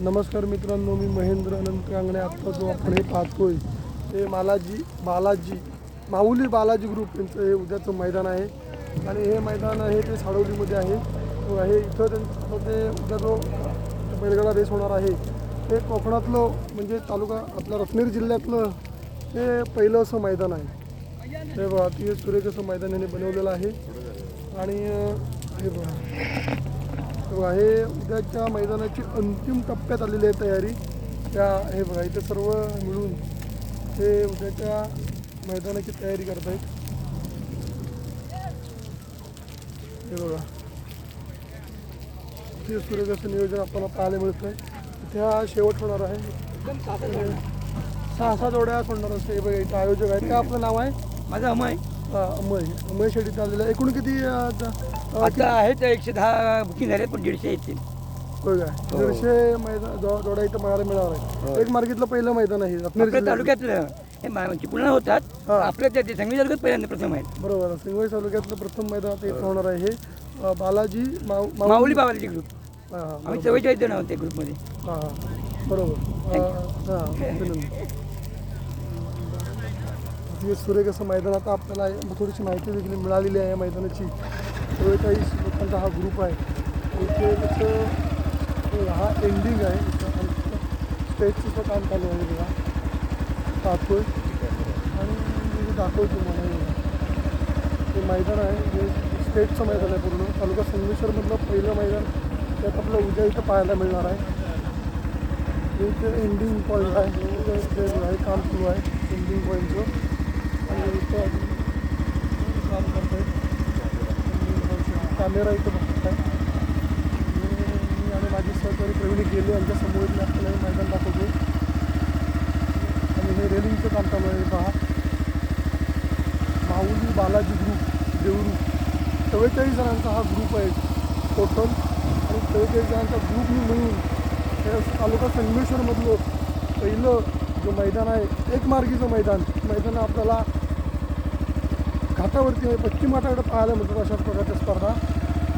नमस्कार मित्रांनो मी महेंद्र अनंत कांगणे. आत्ता जो आपण हे पाहतोय ते मालाजी बालाजी माऊली बालाजी ग्रुप यांचं हे उद्याचं मैदान आहे. आणि हे मैदान आहे ते साडवलीमध्ये आहे. हे इथं त्यांचं ते उद्या जो बैलगाडा रेस होणार आहे ते कोकणातलं म्हणजे तालुका आपल्या रत्नागिरी जिल्ह्यातलं हे पहिलं असं मैदान आहे. हे बघा अतिशय सुरेख असं मैदान यांनी बनवलेलं आहे. आणि हे बघा. सुरू हे उद्याच्या मैदानाची अंतिम टप्प्यात आलेली आहे तयारी. त्या हे बघा इथे सर्व मिळून ते उद्याच्या मैदानाची तयारी करत आहेत हे बघा. ते सूर्यग्रस्त नियोजन आपल्याला पाहायला मिळतं आहे इथे हा शेवट होणार आहे. सहा सहा जोड्या सोडणार असते हे बघा इथं आयोजक आहे काय आपलं नाव आहे? माझं अमाय. अमय अमय शेडीत आलेलं. एकूण किती आता आहे तर एकशे दहा बुकिंग झाले पण दीडशे येतील. होय काय दीडशे मैदान जो- जोड्या इथं पाहायला मिळणार आहे. एक मार्केटलं पहिलं मैदान आहे रत्नागिरी आपल्या जिल्ह्यात. तालुक्यातलं. हे मा- चिपळूण होतात. हा. आपल्या त्या ते सांगली तालुक्यात पहिल्यांदा प्रथम आहेत. बरोबर. सिंगवाई तालुक्यातलं प्रथम मैदान आता इथं होणार आहे. हे अं, बालाजी माऊ माऊ- माऊली बाबाची ग्रुप हा, हा, आम्ही. चव्वेचाळीस जण आहोत त्या ग्रुपमध्ये हा, हा. बरोबर. अं, हा, अभिनंदन. हे सुरेख मैदान. आता आपल्याला थोडीशी माहिती देखील मिळालेली आहे या मैदानाची. चव्वेचाळीस लोकांचा हा ग्रुप आहे. इथे कसं हो, हा एंडिंग आहे. स्टेजचं काम चालू आहे बघा. पाहतोय आणि मी दाखवतो तुम्हाला हे. मैदान आहे. हे स्टेटचं मैदान आहे पूर्ण. तालुका संगमेश्वरमधलं पहिलं मैदान. त्यात आपलं उद्या इथं पाहायला मिळणार आहे. इथे एंडिंग पॉईंट आहे. इथे आहे काम सुरू आहे. एंडिंग पॉईंटचं काम करतो कॅमेरा इथं बघत आहे मी आणि माझी सहकारी प्रवीण गेले यांच्या समोर आपल्याला मैदान दाखवतो आणि हे रेलिंगचं काम चालू आहे पहा. माऊली बालाजी ग्रुप देवरू. चव्वेचाळीस जणांचा हा ग्रुप आहे टोटल आणि चव्वेचाळीस जणांचा ग्रुपनी मिळून हे तालुका संगमेश्वरमधलं पहिलं जो मैदान आहे एक मार्गीचं मैदान मैदान आपल्याला घाटावरती पश्चिम घाटाकडे पाहायला मिळतात अशा प्रकारच्या स्पर्धा.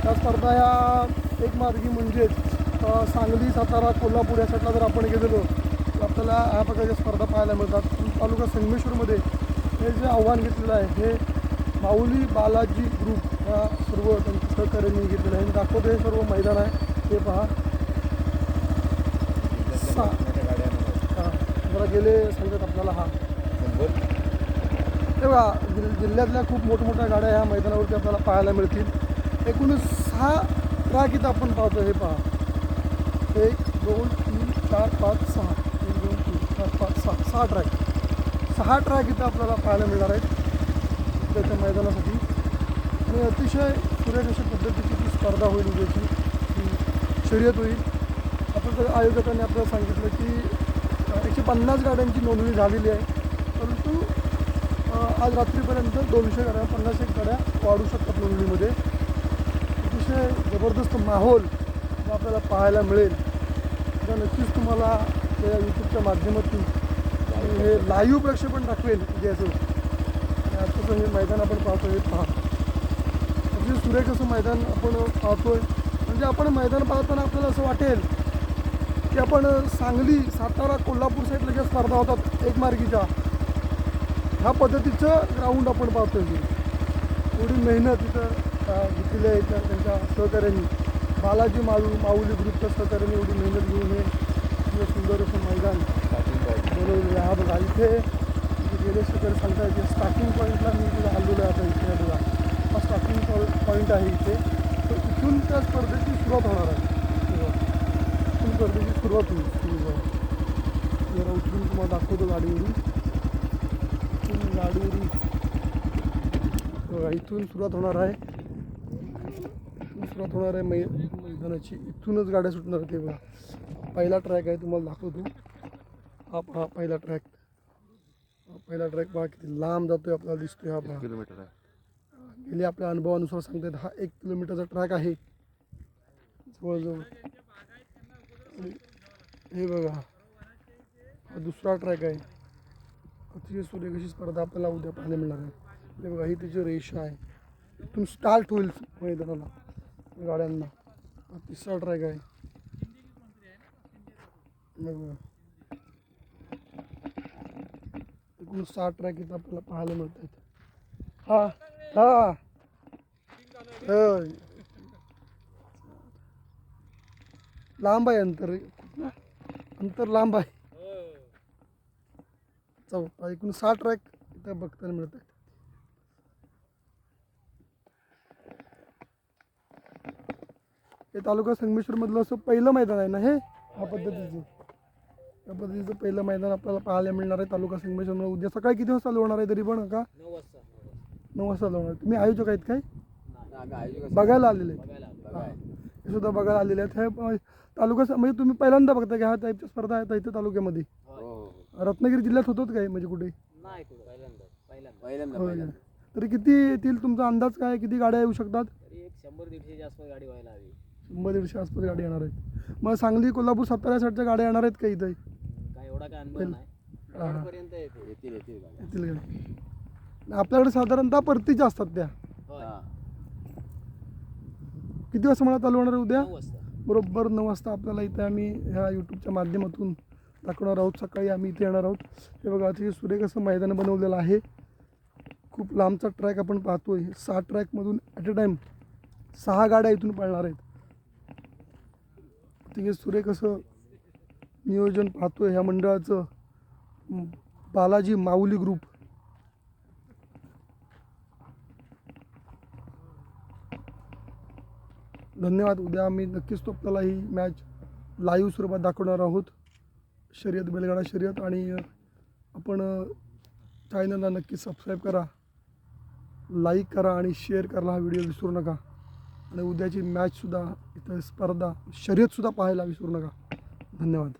त्या स्पर्धा ह्या एक मार्गी म्हणजेच सांगली सातारा कोल्हापूर या साईडला जर आपण गेलेलो तर आपल्याला ह्या प्रकारच्या स्पर्धा पाहायला मिळतात. तालुका संगमेश्वरमध्ये हे जे आव्हान घेतलेलं आहे हे माऊली बालाजी ग्रुप या सर्व त्यांच्या सहकार्यांनी घेतलेलं आहे. दाखवतो हे सर्व मैदान आहे. हे पहा. सा जरा गेले सांगतात आपल्याला हा. तेव्हा जिल- जिल्ह्यातल्या खूप मोठमोठ्या गाड्या ह्या मैदानावरती आपल्याला पाहायला मिळतील. एकूणच सहा ट्रॅक इथं आपण पाहतो हे पहा. एक दोन तीन चार पाच सहा. एक दोन तीन चार पाच सहा. सहा ट्रॅक. सहा ट्रॅक इथं आपल्याला पाहायला मिळणार आहेत. त्याच्या मैदानासाठी. आणि अतिशय सुरेख अशा पद्धतीची ती स्पर्धा होईल उद्याची. शर्यत होईल. आपण तर आयोजकांनी आपल्याला सांगितलं की एकशे पन्नास गाड्यांची नोंदणी झालेली आहे. परंतु आज रात्रीपर्यंत दोनशे गाड्या पन्नासशे एक गाड्या वाढू शकतात नोंदणीमध्ये. अतिशय जबरदस्त माहोल जो आपल्याला पाहायला मिळेल. तर नक्कीच तुम्हाला त्या यूट्यूबच्या माध्यमातून हे लाईव्ह प्रक्षेपण दाखवेल उद्याचं आणि हे मैदान आपण पाहतो हे पहा अतिशय सुरेख असं मैदान आपण पाहतोय. म्हणजे आपण मैदान पाहताना आपल्याला असं वाटेल की आपण सांगली सातारा कोल्हापूर साईडला ज्या स्पर्धा होतात एकमार्गीच्या. ह्या पद्धतीचं ग्राउंड आपण पाहतो की एवढी मेहनत इथं घेतलेली आहे त्या त्यांच्या सहकाऱ्यांनी बालाजी माऊ माऊली ग्रुपच्या सहकार्याने एवढी मेहनत घेऊन हे सुंदर असं मैदान बनवलेलं आहे. हा बघा इथे गेले सहकारी सांगताय की स्टार्टिंग पॉईंटला मी इथे आलेलो आहे आता इथे बघा. हा स्टार्टिंग पॉईंट आहे इथे. तर इथून त्या स्पर्धेची सुरुवात होणार आहे. इथून स्पर्धेची सुरुवात होईल. हे बघा. जरा उतरून तुम्हाला दाखवतो गाडीवरून. बघा इथून सुरुवात होणार आहे. सुरुवात होणार आहे मै मैदानाची. इथूनच गाड्या सुटणार ते बघा. पहिला ट्रॅक आहे तुम्हाला दाखवतो. हा पहा पहिला ट्रॅक हा पहिला ट्रॅक पहा किती लांब जातोय आपल्याला दिसतोय हा पहा. किलोमीटर आहे. गेले आपल्या अनुभवानुसार सांगतात हा एक किलोमीटरचा ट्रॅक आहे. जवळजवळ. हे बघा हा दुसरा ट्रॅक आहे. अतिशय सूर्यकशी स्पर्धा आपल्याला उद्या पाहायला मिळणार आहे. बघा ही त्याची रेषा आहे. इथून स्टार्ट होईल मैदानाला गाड्यांना. तिसरा ट्रॅक आहे. बघा. एकूण सहा ट्रॅक इथं आपल्याला पाहायला मिळत आहेत हा हा. होय. लांब आहे अंतर अंतर लांब आहे. चौथा एकूण सहा ट्रॅक इथं बघताना मिळत आहेत हे तालुका संगमेश्वरमधलं असं पहिलं मैदान आहे ना हे? या पद्धतीचं. या पद्धतीचं पहिलं मैदान आपल्याला पाहायला मिळणार आहे तालुका संगमेश्वरमध्ये. उद्या सकाळी किती वाजता चालू होणार आहे तरी पण का? नऊ वाजता. होणार. तुम्ही आयोजक आहेत काय? बघायला आलेले आहेत. हा. हे सुद्धा बघायला आलेले आहेत. हे तालुका म्हणजे तुम्ही पहिल्यांदा बघता की ह्या टाईपच्या स्पर्धा आहेत इथे तालुक्यामध्ये? रत्नागिरी जिल्ह्यात होतोच काय म्हणजे कुठे? नाही कुठं? पहिल्यांदा पहिल्यांदा. पहिल्यांदा होय. पहिल्यांदा. तरी किती येतील तुमचा अंदाज काय? किती गाड्या येऊ शकतात? एक शंभर दीडशेच्या आसपास गाडी व्हायला हवी. शंभर दीडशे आसपास गाडी येणार आहेत. मग सांगली कोल्हापूर सातारा या साईडच्या गाड्या येणार आहेत का इथे? काय एवढा काय अनुभव नाही. हा. येतील. येतील आपल्याकडे साधारणतः परतीच्या असतात त्या. हा. किती वाजता मला चालू होणार आहे उद्या? बरोबर नऊ वाजता आपल्याला इथे आम्ही ह्या यूट्यूबच्या माध्यमातून दाखवणार आहोत. सकाळी आम्ही इथे येणार आहोत. हे बघा अतिशय सुरेख असं मैदान बनवलेलं आहे. खूप लांबचा ट्रॅक आपण पाहतोय. सहा ट्रॅकमधून ॲट अ टाईम सहा गाड्या इथून पळणार आहेत. अतिशय सुरेख असं नियोजन पाहतोय ह्या मंडळाचं बालाजी माऊली ग्रुप धन्यवाद. उद्या आम्ही नक्कीच तो आपल्याला ही मॅच लाईव्ह स्वरूपात दाखवणार आहोत. शर्यत बेलगाडा शर्यत आणि आपण चॅनलला नक्की सबस्क्राईब करा लाईक करा आणि शेअर करा. हा व्हिडिओ विसरू नका. आणि उद्याची मॅचसुद्धा इथं स्पर्धा शर्यतसुद्धा पाहायला विसरू नका. धन्यवाद.